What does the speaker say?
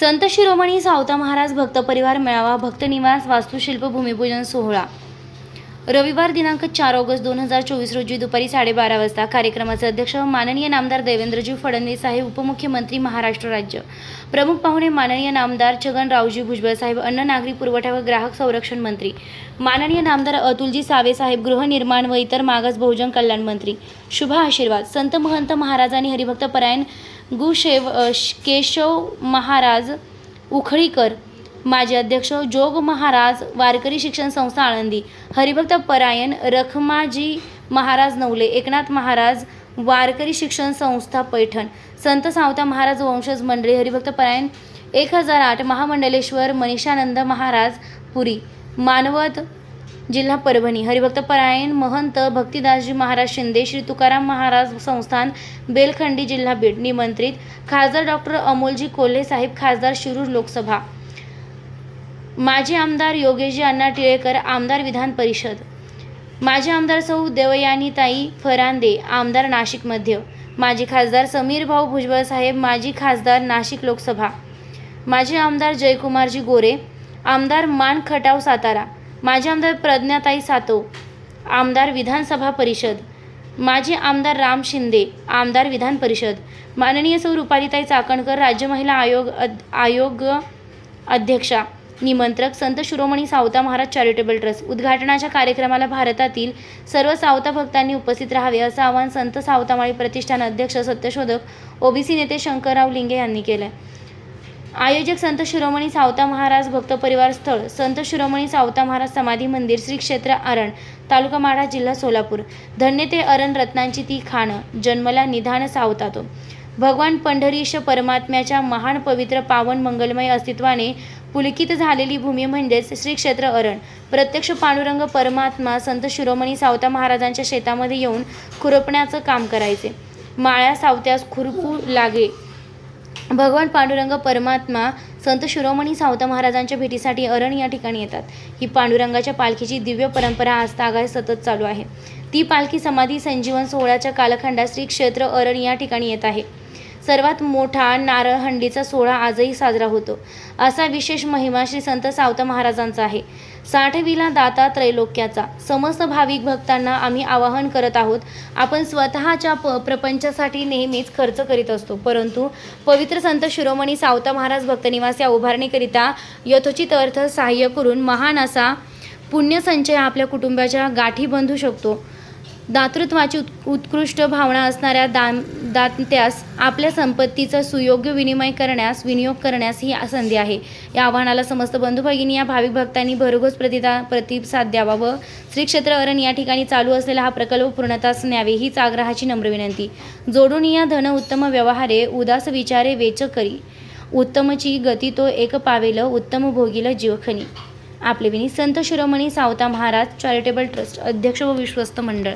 संत शिरोमणी सावता महाराज भक्त परिवार मेळावा भक्त निवास वास्तुशिल्प भूमिपूजन सोहळा. रविवार दिनांक चार ऑगस्ट दोन हजार चोवीस रोजी दुपारी साडेबारा वाजता कार्यक्रमाचे अध्यक्ष माननीय नामदार देवेंद्रजी फडणवीस साहेब उपमुख्यमंत्री महाराष्ट्र राज्य. प्रमुख पाहुणे माननीय नामदार छगनरावजी भुजबळ साहेब अन्न नागरी पुरवठा व ग्राहक संरक्षण मंत्री. माननीय नामदार अतुलजी सावे साहेब गृहनिर्माण व इतर मागास बहुजन कल्याण मंत्री. शुभ आशीर्वाद. संत महंत महाराज आणि हरिभक्त परायण गुशेव श- केशव महाराज उखळीकर माजी अध्यक्ष जोग महाराज वारकरी शिक्षण संस्था आळंदी हरिभक्त परायण रखमाजी महाराज नवले एकनाथ महाराज वारकरी शिक्षण संस्था पैठण संत सावता महाराज वंशज मंडळी हरिभक्त परायण एक हजार आठ महामंडलेश्वर मनीषानंद महाराज पुरी मानवत जिल्हा परभणी हरिभक्त परायण महंत भक्तिदासजी महाराज शिंदे श्री तुकाराम महाराज संस्थान बेलखंडी जिल्हा बीड निमंत्रित खासदार डॉक्टर अमोलजी कोल्हे साहेब खासदार शिरूर लोकसभा. माजी आमदार योगेशजी अण्णा टिळेकर आमदार विधान परिषद. माजी आमदार सौ देवयानीताई फरांदे आमदार नाशिक मध्य. माजी खासदार समीर भाऊ भुजबळ साहेब माजी खासदार नाशिक लोकसभा. माजी आमदार जयकुमारजी गोरे आमदार मान खटाव सातारा. माजी आमदार प्रज्ञाताई सातो आमदार विधानसभा परिषद. माजी आमदार राम शिंदे आमदार विधान परिषद. माननीय सौ रुपालीताई चाकणकर राज्य महिला आयोग अद- आयोग अध्यक्षा. निमंत्रक संत शिरोमणी सावता महाराज चॅरिटेबल ट्रस्ट. उद्घाटनाच्या कार्यक्रमाला भारतातील सर्व सावता भक्तांनी उपस्थित राहावे असं आवाहन संत सावतामाळी प्रतिष्ठान अध्यक्ष सत्यशोधक ओबीसी नेते शंकरराव लिंगे यांनी केलं आयोजक संत शिरोमणी सावता महाराज भक्त परिवार स्थळ संत शिरोमणी सावता महाराज समाधी मंदिर श्री क्षेत्र अरण तालुका माढा जिल्हा सोलापूर. धन्य ते अरण रत्नांची ती खाणं जन्मला निधान सावता तो. भगवान पंढरीश परमात्म्याच्या महान पवित्र पावन मंगलमय अस्तित्वाने पुलकित झालेली भूमी म्हणजेच श्री क्षेत्र अरण. प्रत्यक्ष पांडुरंग परमात्मा संत शिरोमणी सावता महाराजांच्या शेतामध्ये येऊन खुरपण्याचं काम करायचे. माळ्या सावत्यास खुरपू लागे. भगवान पांडुरंग परमात्मा संत शिरोमणी सावता महाराजांच्या भेटीसाठी अरण या ठिकाणी येतात. ही पांडुरंगाच्या पालखीची दिव्य परंपरा आज सतत चालू आहे. ती पालखी समाधी संजीवन सोहळ्याच्या कालखंडात श्री क्षेत्र अरण या ठिकाणी येत आहे. सर्वात मोठा नारळ हंडीचा सोहळा आजही साजरा होतो. असा विशेष महिमा श्री संत सावता महाराजांचा आहे. साठवीला दाता त्रैलोक्याचा. समस्त भाविक भक्तांना आम्ही आवाहन करत आहोत आपण स्वतःच्या प प्रपंचासाठी नेहमीच खर्च करीत असतो. परंतु पवित्र संत शिरोमणी सावता महाराज भक्तनिवास या उभारणीकरिता यथोचित अर्थ सहाय्य करून महान असा पुण्यसंचय आपल्या कुटुंबाच्या गाठी बांधू शकतो. दातृत्वाची उत् उत्कृष्ट भावना असणाऱ्या दान दात्यास आपल्या संपत्तीचा सुयोग्य विनिमय करण्यास विनियोग करण्यास ही संधी आहे. या आव्हानाला समस्त बंधू भगिनी या भाविक भक्तांनी भरघोस प्रतिदा प्रतिसाद द्यावा व श्री क्षेत्र अरण या ठिकाणी चालू असलेला हा प्रकल्प पूर्णतास न्यावे हीच आग्रहाची नम्र विनंती. जोडून या धन उत्तम व्यवहारे उदास विचारे वेच करी. उत्तमची गती तो एक पावेल उत्तम भोगील जीवखनी. आपले विनी संत शिरोमणी सावता महाराज चॅरिटेबल ट्रस्ट अध्यक्ष व विश्वस्त मंडळ.